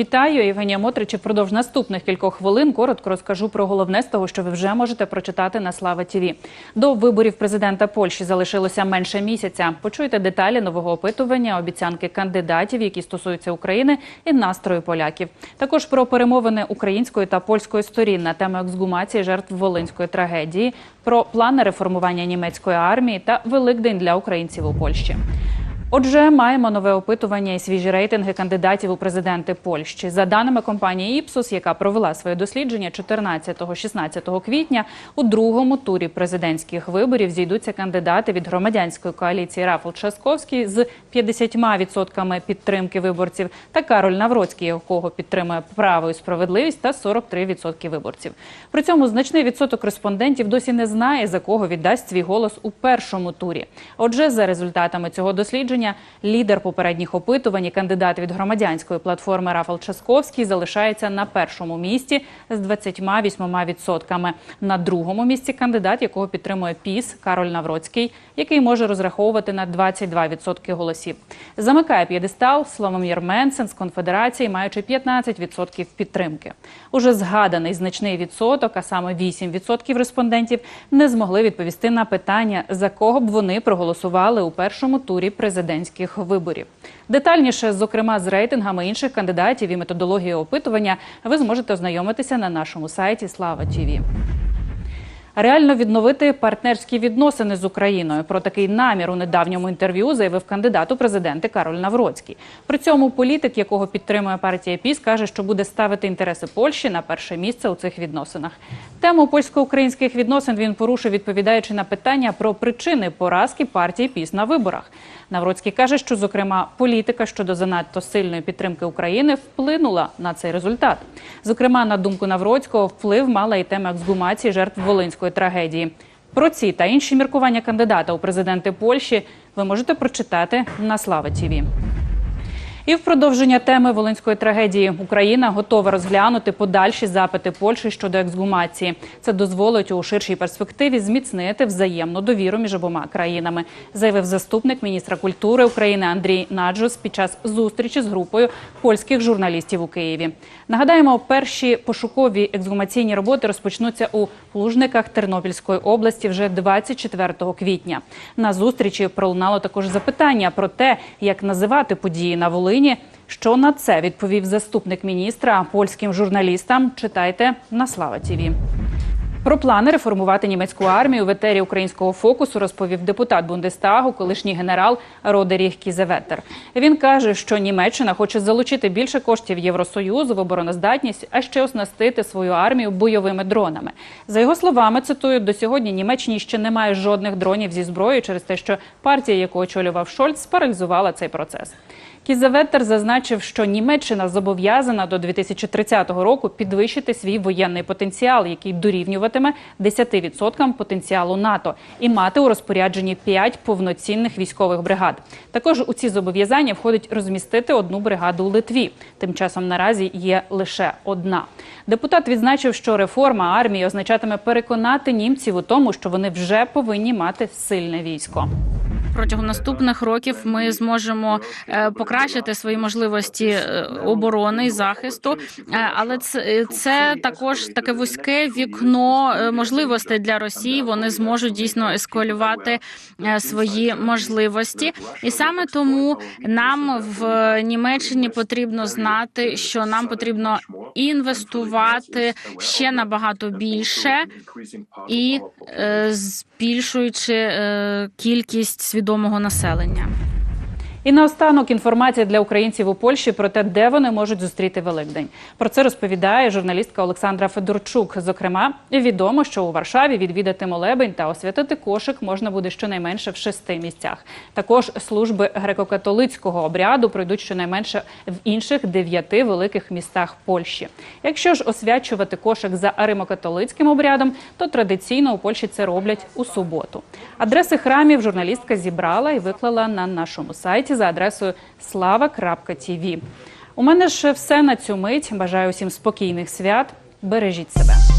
Вітаю, Євгенія Мотрич. І Впродовж наступних кількох хвилин коротко розкажу про головне з того, що ви вже можете прочитати на Слава ТІВІ. До виборів президента Польщі залишилося менше місяця. Почуйте деталі нового опитування, обіцянки кандидатів, які стосуються України, і настрою поляків. Також про перемовини української та польської сторін на тему ексгумації жертв волинської трагедії, про плани реформування німецької армії та Великдень для українців у Польщі. Отже, маємо нове опитування і свіжі рейтинги кандидатів у президенти Польщі. За даними компанії Іпсус, яка провела своє дослідження 14-16 квітня, у другому турі президентських виборів зійдуться кандидати від громадянської коаліції Рафал Часковський з 50% підтримки виборців та Кароль Навроцький, якого підтримує право і справедливість, та 43% виборців. При цьому значний відсоток респондентів досі не знає, за кого віддасть свій голос у першому турі. Отже, за результатами цього дослідження лідер попередніх опитувань і кандидат від громадянської платформи Рафал Часковський залишається на першому місці з 28%. На другому місці кандидат, якого підтримує ПІС Кароль Навроцький, який може розраховувати на 22% голосів. Замикає п'єдестал Славомір Менсен з конфедерації, маючи 15% підтримки. Уже згаданий значний відсоток, а саме 8% респондентів, не змогли відповісти на питання, за кого б вони проголосували у першому турі президентських виборів. Детальніше, зокрема, з рейтингами інших кандидатів і методологією опитування, ви зможете ознайомитися на нашому сайті Слава ТІВІ. Реально відновити партнерські відносини з Україною. Про такий намір у недавньому інтерв'ю заявив кандидат у президенти Кароль Навроцький. При цьому політик, якого підтримує партія ПІС, каже, що буде ставити інтереси Польщі на перше місце у цих відносинах. Тему польсько-українських відносин він порушив, відповідаючи на питання про причини поразки партії ПІС на виборах. Навроцький каже, що зокрема політика щодо занадто сильної підтримки України вплинула на цей результат. Зокрема, на думку Навроцького, вплив мала і тема ексгумації жертв волинської трагедії. Про ці та інші міркування кандидата у президенти Польщі ви можете прочитати на Слава ТІВІ. І в продовження теми волинської трагедії Україна готова розглянути подальші запити Польщі щодо ексгумації. Це дозволить у ширшій перспективі зміцнити взаємну довіру між обома країнами, заявив заступник міністра культури України Андрій Наджус під час зустрічі з групою польських журналістів у Києві. Нагадаємо, перші пошукові ексгумаційні роботи розпочнуться у Лужниках Тернопільської області вже 24 квітня. На зустрічі пролунало також запитання про те, як називати події на Волині. Що на це відповів заступник міністра польським журналістам? Читайте на Слава Тіві. Про плани реформувати німецьку армію в етері українського фокусу розповів депутат Бундестагу, колишній генерал Родеріх Кізеветер. Він каже, що Німеччина хоче залучити більше коштів Євросоюзу в обороноздатність, а ще оснастити свою армію бойовими дронами. За його словами, цитую, до сьогодні Німеччині ще немає жодних дронів зі зброєю через те, що партія, яку очолював Шольц, паралізувала цей процес. Кізаветтер зазначив, що Німеччина зобов'язана до 2030 року підвищити свій воєнний потенціал, який дорівнюватиме 10% потенціалу НАТО, і мати у розпорядженні 5 повноцінних військових бригад. Також у ці зобов'язання входить розмістити одну бригаду у Литві. Тим часом наразі є лише одна. Депутат відзначив, що реформа армії означатиме переконати німців у тому, що вони вже повинні мати сильне військо. Протягом наступних років ми зможемо е, покращити свої можливості е, оборони і захисту, Е, але це, це також таке вузьке вікно можливостей для Росії. Вони зможуть дійсно ескалювати свої можливості, і саме тому нам в Німеччині потрібно знати, що нам потрібно інвестувати ще набагато більше і е, збільшуючи е, кількість свідомого населення. І наостанок інформація для українців у Польщі про те, де вони можуть зустріти Великдень. Про це розповідає журналістка Олександра Федорчук. Зокрема, відомо, що у Варшаві відвідати молебень та освятити кошик можна буде щонайменше в шести місцях. Також служби греко-католицького обряду пройдуть щонайменше в інших дев'яти великих містах Польщі. Якщо ж освячувати кошик за римокатолицьким обрядом, то традиційно у Польщі це роблять у суботу. Адреси храмів журналістка зібрала і виклала на нашому сайті за адресою slava.tv. У мене ж все на цю мить. Бажаю усім спокійних свят. Бережіть себе.